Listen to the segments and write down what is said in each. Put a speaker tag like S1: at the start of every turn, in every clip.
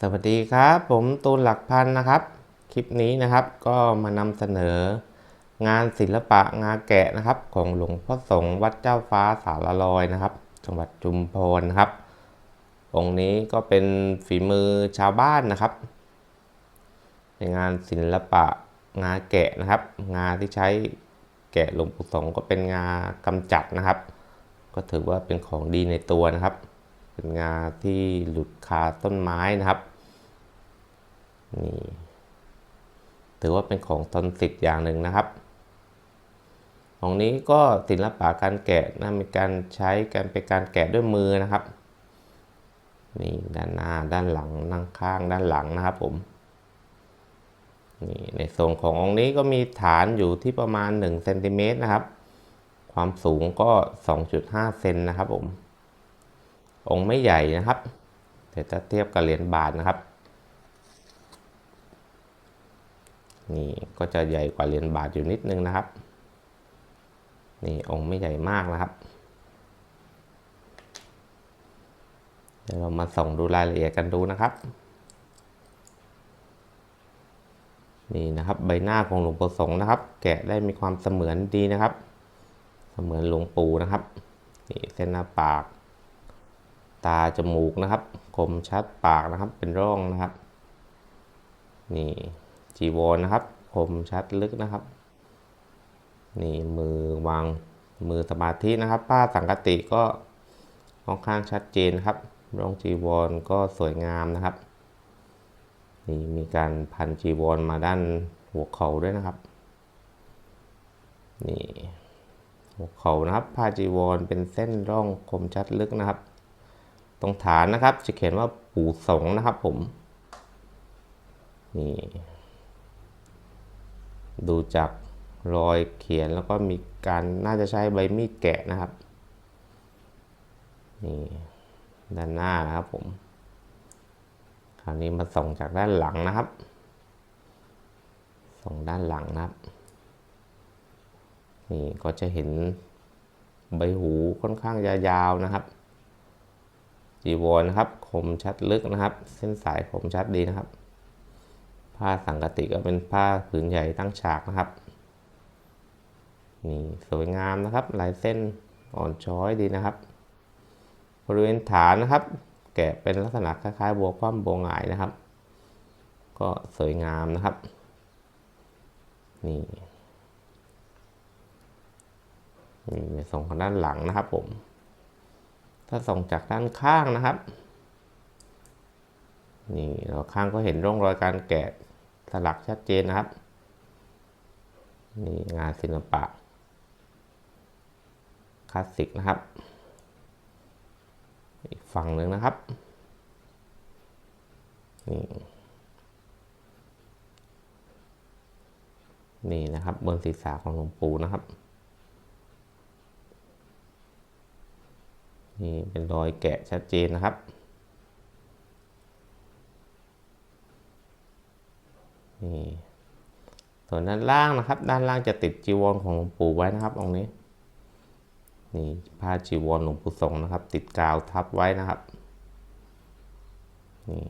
S1: สวัสดีครับ ผมตูนหลักพันนะครับ คลิปนี้นะครับก็มานำเสนองานศิลปะงาแกะนะครับ ของหลวงพ่อสงฆ์วัดเจ้าฟ้าสารลอยนะครับ จังหวัดจุมพรนะครับ องค์นี้ก็เป็นฝีมือชาวบ้านนะครับเป็นงานศิลปะงาแกะนะครับ งาที่ใช้แกะหลวงปู่สงก็เป็นงากำจัดนะครับ ก็ถือว่าเป็นของดีในตัวนะครับ เป็นงาที่หลุดคาต้นไม้นะครับนี่ถือว่าเป็นของทนสิทธิ์อย่างหนึ่งนะครับ ของนี้ก็ศิลปะการแกะนะมีการใช้การเป็นการแกะด้วยมือนะครับนี่ด้านหน้าด้านหลังนั่งข้างด้านหลังนะครับผมนี่ในส่วนขององค์นี้ก็มีฐานอยู่ที่ประมาณ1เซนติเมตรนะครับ ความสูงก็ 2.5 เซนนะครับผม องค์ไม่ใหญ่นะครับ แต่ถ้าเทียบกับเหรียญบาทนะครับ นี่ก็จะใหญ่กว่าเหรียญบาทอยู่นิดนึงนะครับ นี่องค์ไม่ใหญ่มากนะครับ เดี๋ยวเรามาส่องดูรายละเอียดกันดูนะครับ นี่นะครับใบหน้าของหลวงปู่สงฆ์นะครับ แกะได้มีความเสมือนดีนะครับ เสมือนหลวงปู่นะครับ นี่เส้นหน้าปาก ตาจมูกนะครับ คมชัดปากนะครับ เป็นร่องนะครับ นี่จีวรนะครับ คมชัดลึกนะครับ นี่มือวางมือสมาธินะครับ ผ้าสังกติก็ค่อนข้างชัดเจนครับร่องจีวรก็สวยงามนะครับ นี่มีการพันจีวรมาด้านหัวเข่าด้วยนะครับ นี่หัวเข่านะครับผ้าจีวรเป็นเส้นร่องคมชัดลึกนะครับ ตรงฐานนะครับ จะเขียนว่าปู่สงนะครับผม นี่ ดูจากรอยเขียนแล้วก็มีการน่าจะใช้ใบมีดแกะนะครับ นี่ด้านหน้านะครับผม คราวนี้มาส่องจากด้านหลังนะครับ ส่องด้านหลังนะครับ นี่ก็จะเห็นใบหูค่อนข้างยาวๆนะครับ จีวรนะครับคมชัดลึกนะครับ เส้นสายคมชัดดีนะครับ ผ้าสังกติก็เป็นผ้าผืนใหญ่ตั้งฉากนะครับนี่สวยงามนะครับ ลายเส้นอ่อนช้อยดีนะครับ บริเวณฐานนะครับ แกะเป็นลักษณะคล้ายๆบัวคว่ำบัวหงายนะครับ ก็สวยงามนะครับ นี่นี่ส่งของด้านหลังนะครับผม ถ้าส่องจากด้านข้างนะครับนี่เราข้างก็เห็นร่องรอยการแกะสลักชัดเจนนะครับนี่งานศิลปะคลาสสิกนะครับ อีกฝั่งหนึ่งนะครับนี่นี่นะครับบนศีรษะของหลวงปู่นะครับ นี่เป็นรอยแกะชัดเจนนะครับ นี่ส่วนด้านล่างนะครับ ด้านล่างจะติดจีวรของหลวงปู่ไว้นะครับองค์นี้นี่ผ้าจีวรหลวงปู่สงนะครับ ติดกาวทับไว้นะครับนี่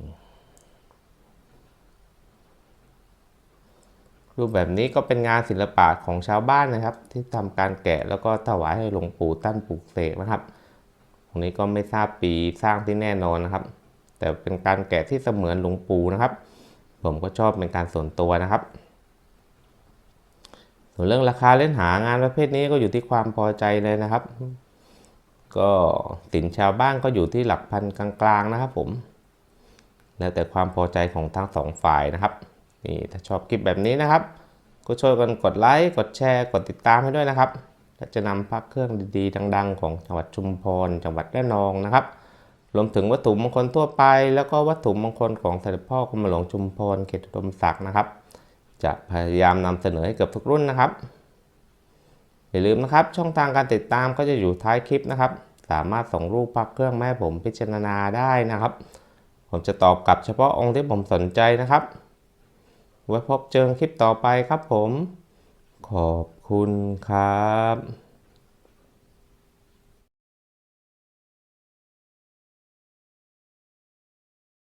S1: รูปแบบนี้ก็เป็นงานศิลปะของชาวบ้านนะครับ ที่ทำการแกะแล้วก็ถวายให้หลวงปู่ตั้นปลูกเสกนะครับ รงนี้ก็ไม่ทราบปีสร้างที่แน่นอนนะครับ แต่เป็นการแกะที่เสมือนหลวงปู่นะครับ ผมก็ชอบเป็นการส่วนตัวนะครับ ส่วนเรื่องราคาเล่นหางานประเภทนี้ก็อยู่ที่ความพอใจเลยนะครับ ก็สินชาวบ้านก็อยู่ที่หลักพันกลางๆนะครับ ผม แล้วแต่ความพอใจของทั้งสองฝ่ายนะครับนี่ถ้าชอบคลิปแบบนี้นะครับ ก็ช่วยกันกดไลค์กดแชร์กดติดตามให้ด้วยนะครับ และจะนำภาพเครื่องดีๆ ดัง ๆ ของจังหวัดชุมพร จังหวัดระนองนะครับ รวมถึงวัตถุมงคลทั่วไป แล้วก็วัตถุมงคลของเสด็จพ่อกรมหลวงชุมพรเขตอุดมศักดิ์นะครับ จะพยายามนำเสนอให้เกือบทุกรุ่นนะครับ อย่าลืมนะครับ ช่องทางการติดตามก็จะอยู่ท้ายคลิปนะครับ สามารถส่งรูปพักเครื่องแม่ผมพิจารณาได้นะครับ ผมจะตอบกลับเฉพาะองค์ที่ผมสนใจนะครับไว้พบเจอคลิปต่อไปครับผม ขอบคุณครับ